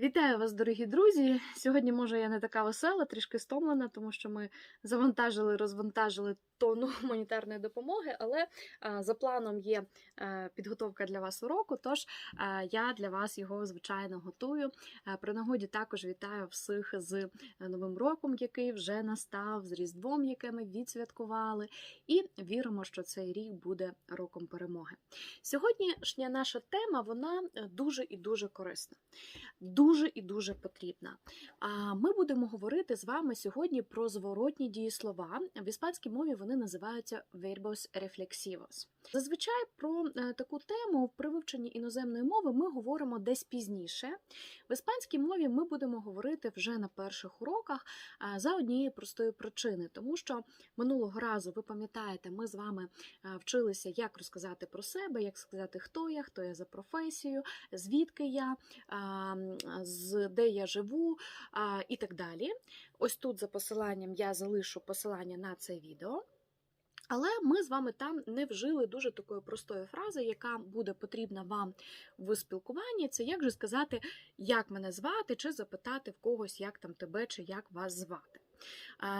Вітаю вас, дорогі друзі! Сьогодні, може, я не така весела, трішки стомлена, тому що ми завантажили, розвантажили тонну гуманітарної допомоги, але е, за планом є е, підготовка для вас уроку, тож е, я для вас його, звичайно, готую. Е, При нагоді також вітаю всіх з Новим роком, який вже настав, з Різдвом, яке ми відсвяткували, і віримо, що цей рік буде роком перемоги. Сьогоднішня наша тема вона е, дуже і дуже корисна дуже і дуже потрібна. А ми будемо говорити з вами сьогодні про зворотні дієслова. В іспанській мові вони називаються verbos reflexivos. Зазвичай про е, таку тему при вивченні іноземної мови ми говоримо десь пізніше. В іспанській мові ми будемо говорити вже на перших уроках е, за однієї простої причини, тому що минулого разу ви пам'ятаєте, ми з вами е, вчилися, як розказати про себе, як сказати, хто я, хто я за професію, звідки я, з де я живу і так далі. Ось тут за посиланням я залишу посилання на це відео. Але ми з вами там не вжили дуже такої простої фрази, яка буде потрібна вам в спілкуванні. Це як же сказати, як мене звати, чи запитати в когось, як там тебе, чи як вас звати.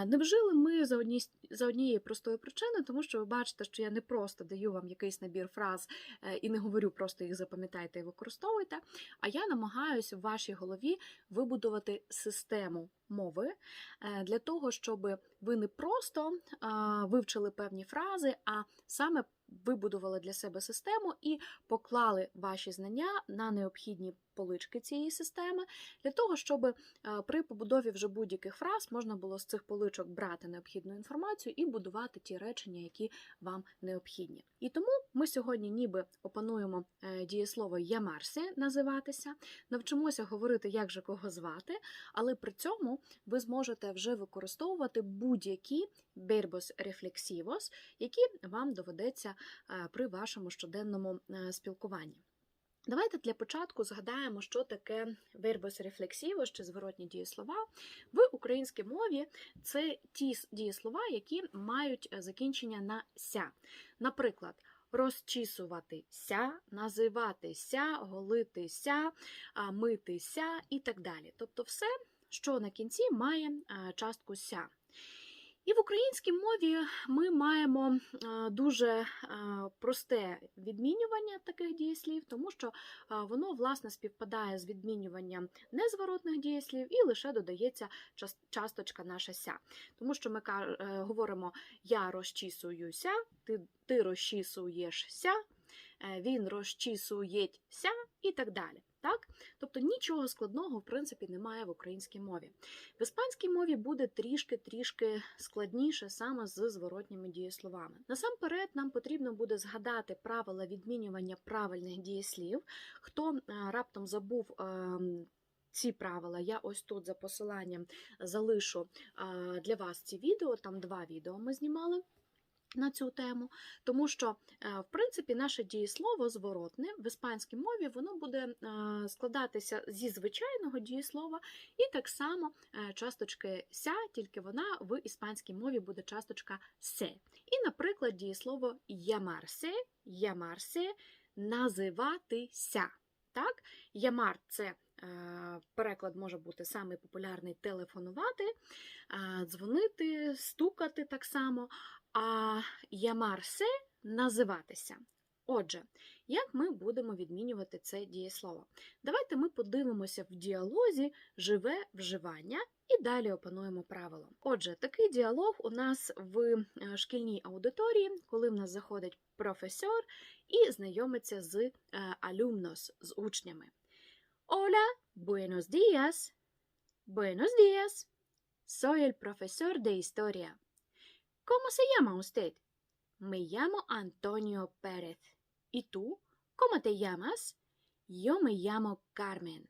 Не вжили ми за одні, за однієї простої причини, тому що ви бачите, що я не просто даю вам якийсь набір фраз е, і не говорю просто їх запам'ятайте і використовуйте, а я намагаюся в вашій голові вибудувати систему мови е, для того, щоб ви не просто вивчили певні фрази, а саме вибудували для себе систему і поклали ваші знання на необхідні полички цієї системи, для того, щоб е, при побудові вже будь-яких фраз можна було з цих поличок брати необхідну інформацію і будувати ті речення, які вам необхідні. І тому ми сьогодні ніби опануємо е, дієслово ямарсі називатися, навчимося говорити, як же кого звати, але при цьому ви зможете вже використовувати будь-які verbos reflexivos, які вам доведеться при вашому щоденному е, спілкуванні. Давайте для початку згадаємо, що таке verbos reflexivos, чи зворотні дієслова. В українській мові це ті дієслова, які мають е, закінчення на ся. Наприклад, розчісуватися, називатися, голитися, митися і так далі. Тобто все, що на кінці має е, частку ся. І в українській мові ми маємо е, дуже е, просте відмінювання таких дієслів, тому що е, воно власне співпадає з відмінюванням незворотних дієслів і лише додається часточка наша ся. Тому що ми говоримо я розчісуюся, ти, ти розчісуєшся, він розчісується і так далі. Так? Тобто нічого складного в принципі немає в українській мові. В іспанській мові буде трішки-трішки складніше саме з зворотніми дієсловами. Насамперед, нам потрібно буде згадати правила відмінювання правильних дієслів. Хто е, раптом забув. ем, Ці правила я ось тут за посиланням залишу е, для вас ці відео. Там два відео ми знімали на цю тему, тому що, е, в принципі, наше дієслово зворотне в іспанській мові воно буде е, складатися зі звичайного дієслова, і так само е, часточки ся, тільки вона в іспанській мові буде часточка се. І, наприклад, дієслово ямарсе, ямарсе називатися. Так? Ямар це переклад може бути самий популярний телефонувати, дзвонити, стукати так само. А ямарсе називатися. Отже, як ми будемо відмінювати це дієслово? Давайте ми подивимося в діалозі живе вживання і далі опануємо правило. Отже, такий діалог у нас в е, шкільній аудиторії, коли в нас заходить професор і знайомиться з е, алюмнос, з учнями. Hola, buenos días. Buenos días. El profesor de historia. ¿Cómo se llama usted? Me llamo Antonio Pérez. ¿Y tú? ¿Cómo te llamas? Yo me llamo Carmen.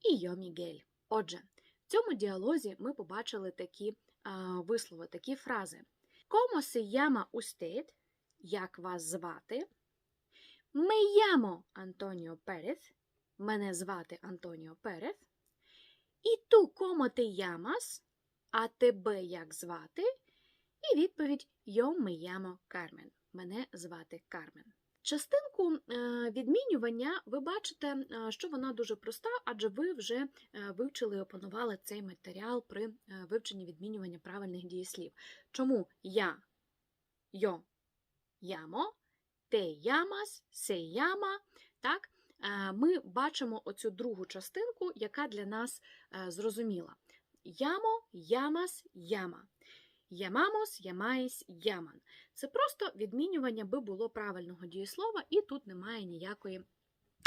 І yo Мігель. Отже, в цьому діалозі ми побачили такі а, вислови, такі фрази. ¿Cómo se llama usted? Як вас звати? Me llamo Antonio Pérez. Мене звати Антоніо Перес. І ту кому ти llamas? А тебе як звати? І відповідь me llamo Carmen. Мене звати Кармен. Частинку е, відмінювання ви бачите, е, що вона дуже проста, адже ви вже е, вивчили і опанували цей матеріал при вивченні відмінювання правильних дієслів. Чому я, йо, ямо, те ямас, се яма, так? Ми бачимо оцю другу частинку, яка для нас зрозуміла. Ямо, ямас, яма. Ямамос, ямаєс, яман. Це просто відмінювання би було правильного дієслова, і тут немає ніякої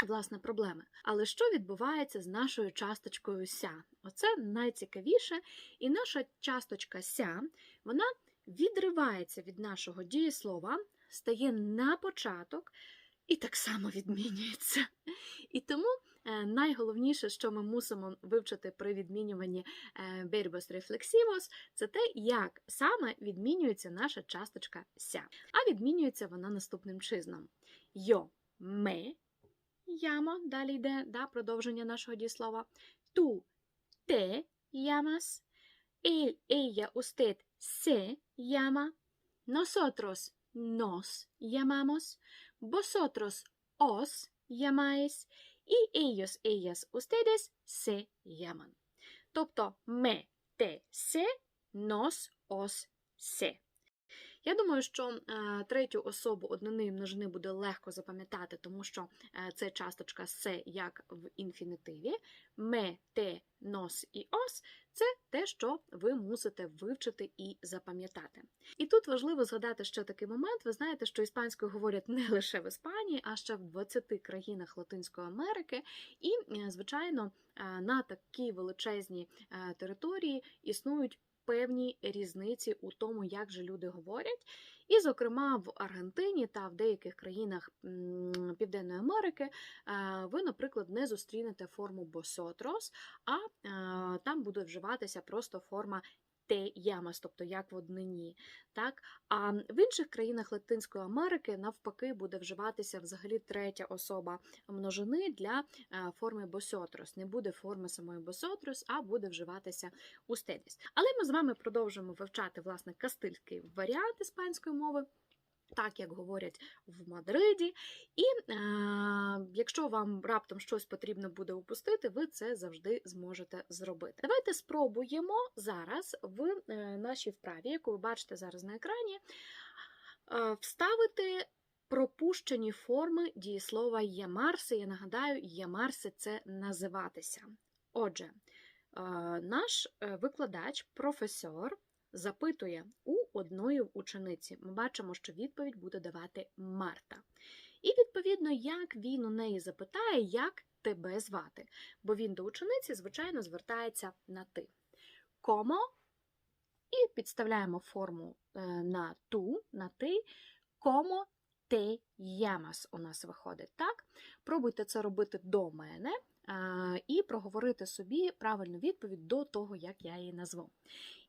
власне проблеми. Але що відбувається з нашою часточкою ся? Оце найцікавіше. І наша часточка ся, вона відривається від нашого дієслова, стає на початок і так само відмінюється. І тому найголовніше, що ми мусимо вивчити при відмінюванні е, verbos reflexivos, це те, як саме відмінюється наша часточка ся. А відмінюється вона наступним чином. Йо ме ямо, далі йде да, продовження нашого дієслова. Ту те ямас, él, ella, usted se llama, nosotros nos llamamos, vosotros os llamáis, і ellos, ellas, ustedes se llaman. Тобто ме, те, се, нос, ос, се. Я думаю, що е, третю особу однини і множини буде легко запам'ятати, тому що е, це часточка се як в інфінітиві. Ме, те, нос і ос це те, що ви мусите вивчити і запам'ятати. І тут важливо згадати ще такий момент. Ви знаєте, що іспанською говорять не лише в Іспанії, а ще в 20 країнах Латинської Америки. І, е, звичайно, на такій величезній території існують певні різниці у тому, як же люди говорять. І, зокрема, в Аргентині та в деяких країнах Південної Америки е, ви, наприклад, не зустрінете форму босотрос, а е, там буде вживатися просто форма те ямас, тобто як в однині. Так? А в інших країнах Латинської Америки навпаки буде вживатися взагалі третя особа множини для е, форми босотрос. Не буде форми самої босотрос, а буде вживатися устедіс. Але ми з вами продовжуємо вивчати власне кастильський варіант іспанської мови. Так, як говорять в Мадриді, і е, якщо вам раптом щось потрібно буде упустити, ви це завжди зможете зробити. Давайте спробуємо зараз в е, нашій вправі, яку ви бачите зараз на екрані, е, вставити пропущені форми дієслова ямарси. Я нагадаю, ямарси це називатися. Отже, е, наш викладач, професор, запитує у одної учениці. Ми бачимо, що відповідь буде давати Марта. І, відповідно, як він у неї запитає, як тебе звати, бо він до учениці, звичайно, звертається на ти. Комо і підставляємо форму е, на ту, на ти. Комо те ямас у нас виходить. так? Пробуйте це робити до мене і проговорити собі правильну відповідь до того, як я її назву.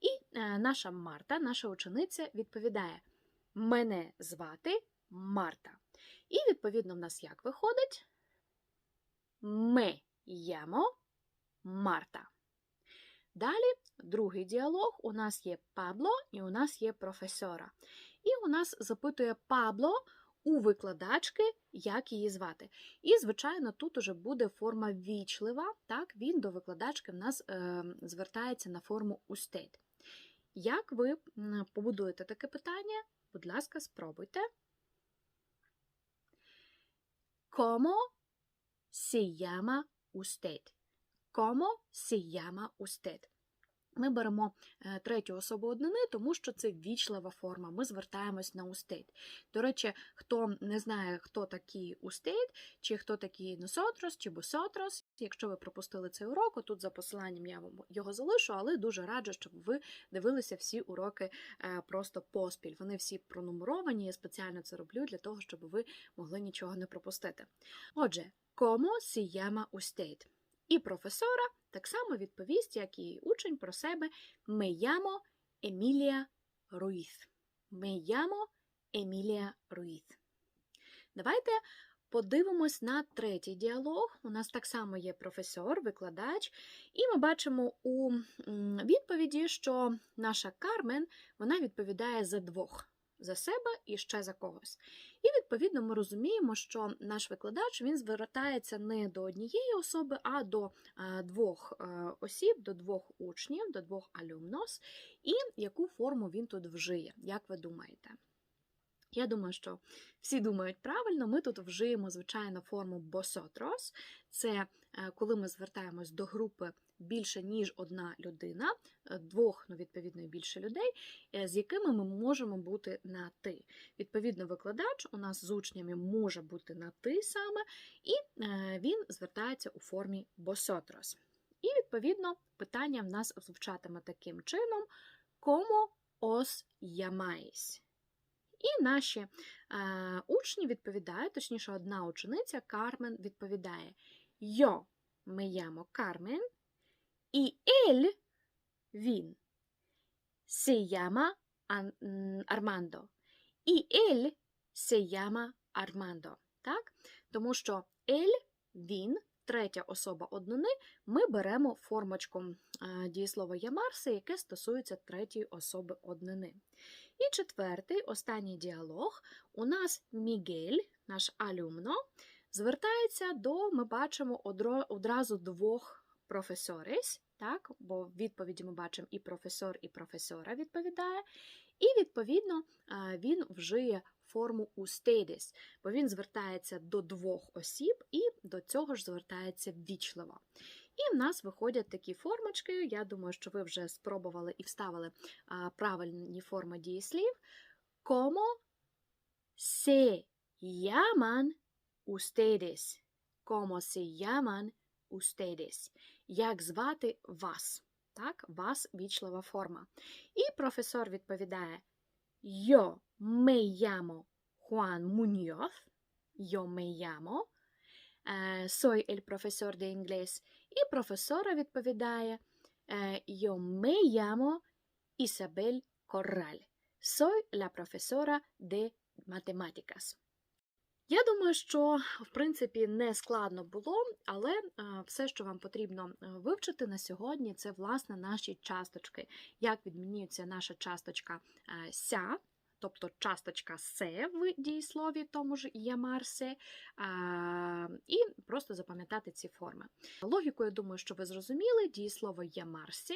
І е, наша Марта, наша учениця, відповідає: Мене звати Марта. І, відповідно, в нас як виходить? Ме ямо Марта. Далі другий діалог. У нас є Пабло і у нас є професора. І у нас запитує Пабло у викладачки, як її звати. І, звичайно, тут уже буде форма вічлива. Так, він до викладачки в нас е, звертається на форму устейт. Як ви побудуєте таке питання? Будь ласка, спробуйте. Como se llama usted? Como se llama usted? Ми беремо е, третю особу однини, тому що це вічлива форма. Ми звертаємось на устейт. До речі, хто не знає, хто такий устейт, чи хто такий носотрос, чи босотрос, якщо ви пропустили цей урок, тут за посиланням я вам його залишу, але дуже раджу, щоб ви дивилися всі уроки е, просто поспіль. Вони всі пронумеровані, я спеціально це роблю для того, щоб ви могли нічого не пропустити. Отже, se llama usted? І професора так само відповість, як і учень про себе «Me Емілія Руїз». «Me Емілія Руїз». Давайте подивимось на третій діалог. У нас так само є професор, викладач, і ми бачимо у відповіді, що наша Кармен вона відповідає за двох. За себе і ще за когось. І відповідно ми розуміємо, що наш викладач він звертається не до однієї особи, а до е, двох е, осіб, до двох учнів, до двох алюмнос, і яку форму він тут вжиє, як ви думаєте? Я думаю, що всі думають правильно. Ми тут вжиємо, звичайно, форму босотрос. Це е, коли ми звертаємось до групи більше, ніж одна людина, е, двох, ну, відповідно, і більше людей, е, з якими ми можемо бути на ти. Відповідно, викладач у нас з учнями може бути на ти саме, і е, він звертається у формі босотрос. І, відповідно, питання в нас звучатиме таким чином: Como os llamáis? І наші е, учні відповідають, точніше, одна учениця Кармен відповідає: Yo me llamo Carmen, і ель він se llama Armando. І ель se llama Armando. Так? Тому що ель він, третя особа однини, ми беремо формочку дієслова ямарси, яке стосується третьої особи однини. І четвертий, останній діалог. У нас Мігель, наш алюмно, звертається до, ми бачимо одразу двох професорів, так? бо в відповіді ми бачимо і професор, і професора відповідає. І, відповідно, він вжиє форму устедіс, бо він звертається до двох осіб і до цього ж звертається ввічливо. І в нас виходять такі формочки. Я думаю, що ви вже спробували і вставили правильні форми дієслів. Como se llaman ustedes? Como se llaman ustedes? Як звати вас? Так, вас вічлива форма. І професор відповідає: Yo me llamo Juan Muñoz. Yo me llamo. Е, Soy el profesor de inglés. І професора відповідає: е, Yo me llamo Isabel Corral. Soy la profesora de matemáticas. Я думаю, що в принципі не складно було, але все, що вам потрібно е, вивчити на сьогодні, це власне наші часточки. Як відмінюється наша часточка е, ся, тобто часточка се в дієслові, тому ж ямарсе, і просто запам'ятати ці форми. Логіку, я думаю, що ви зрозуміли, дієслово ямарсе.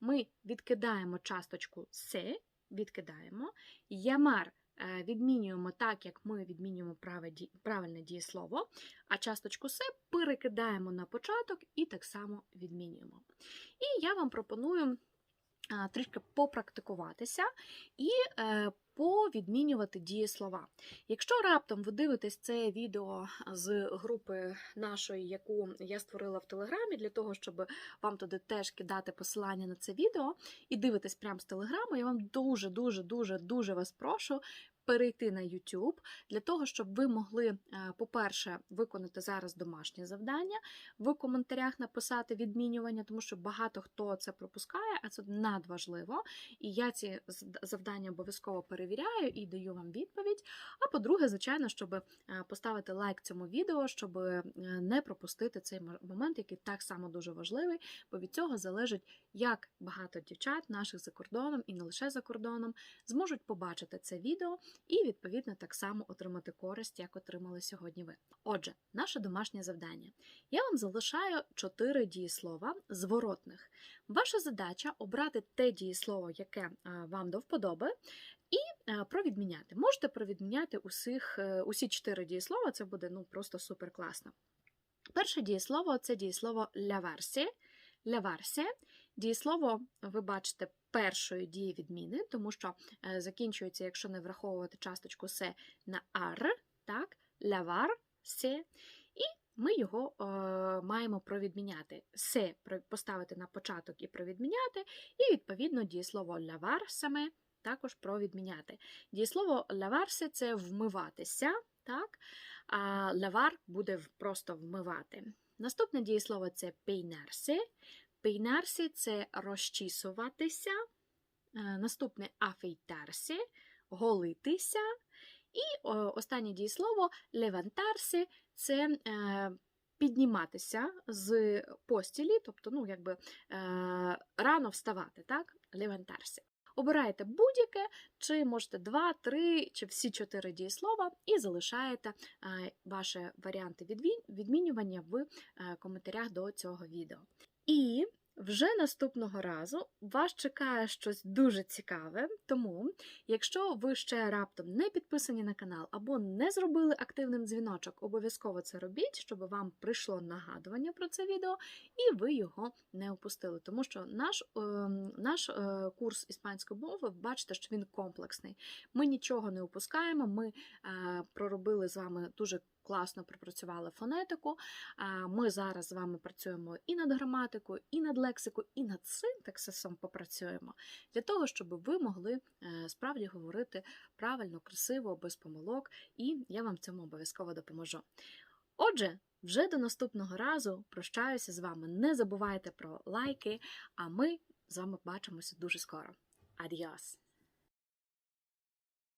Ми відкидаємо часточку се, відкидаємо. Ямар відмінюємо так, як ми відмінюємо правильне дієслово, а часточку се перекидаємо на початок і так само відмінюємо. І я вам пропоную трішки попрактикуватися і е, повідмінювати дієслова. Якщо раптом ви дивитесь це відео з групи нашої, яку я створила в Телеграмі, для того, щоб вам туди теж кидати посилання на це відео, і дивитесь прямо з Телеграму, я вам дуже, дуже, дуже, дуже вас прошу. Перейти на YouTube для того, щоб ви могли, е, по-перше, виконати зараз домашнє завдання, в коментарях написати відмінювання, тому що багато хто це пропускає, а це надважливо. І я ці завдання обов'язково перевіряю і даю вам відповідь. А по-друге, звичайно, щоб е, поставити лайк цьому відео, щоб е, не пропустити цей мо- момент, який так само дуже важливий, бо від цього залежить, як багато дівчат наших за кордоном і не лише за кордоном зможуть побачити це відео і, відповідно, так само отримати користь, як отримали сьогодні ви. Отже, наше домашнє завдання. Я вам залишаю чотири дієслова зворотних. Ваша задача обрати те дієслово, яке е, вам до вподоби, і е, провідміняти. Можете провідміняти усіх, е, усі чотири дієслова, це буде ну, просто супер класно. Перше дієслово це дієслово ляварсі. Ляварсі. Дієслово ви бачите першої дії відміни, тому що е, закінчується, якщо не враховувати часточку се на ар, так, лявар, се, і ми його е, маємо провідміняти. Се поставити на початок і провідміняти, і відповідно дієслово лявар саме також провідміняти. Дієслово лаварсе це вмиватися, так? а лавар буде просто вмивати. Наступне дієслово це пейнарсе. Пейнарсе це розчісуватися. Е, Наступне афейтарсе голитися. І останнє дієслово левантарсе це е, підніматися з постілі, тобто, ну, якби е, рано вставати, так? Левантарсе. Обираєте будь-яке, чи можете два, три, чи всі чотири дієслова, і залишаєте ваші варіанти відмінювання в коментарях до цього відео. І вже наступного разу вас чекає щось дуже цікаве, тому якщо ви ще раптом не підписані на канал або не зробили активним дзвіночок, обов'язково це робіть, щоб вам прийшло нагадування про це відео і ви його не опустили. Тому що наш, е, наш е, курс іспанської мови, бачите, що він комплексний. Ми нічого не опускаємо, ми е, проробили з вами дуже класно пропрацювали фонетику. Ми зараз з вами працюємо і над граматикою, і над лексикою, і над синтаксисом попрацюємо для того, щоб ви могли е, справді говорити правильно, красиво, без помилок, і я вам в цьому обов'язково допоможу. Отже, вже до наступного разу прощаюся з вами. Не забувайте про лайки, а ми з вами бачимося дуже скоро. Адіос!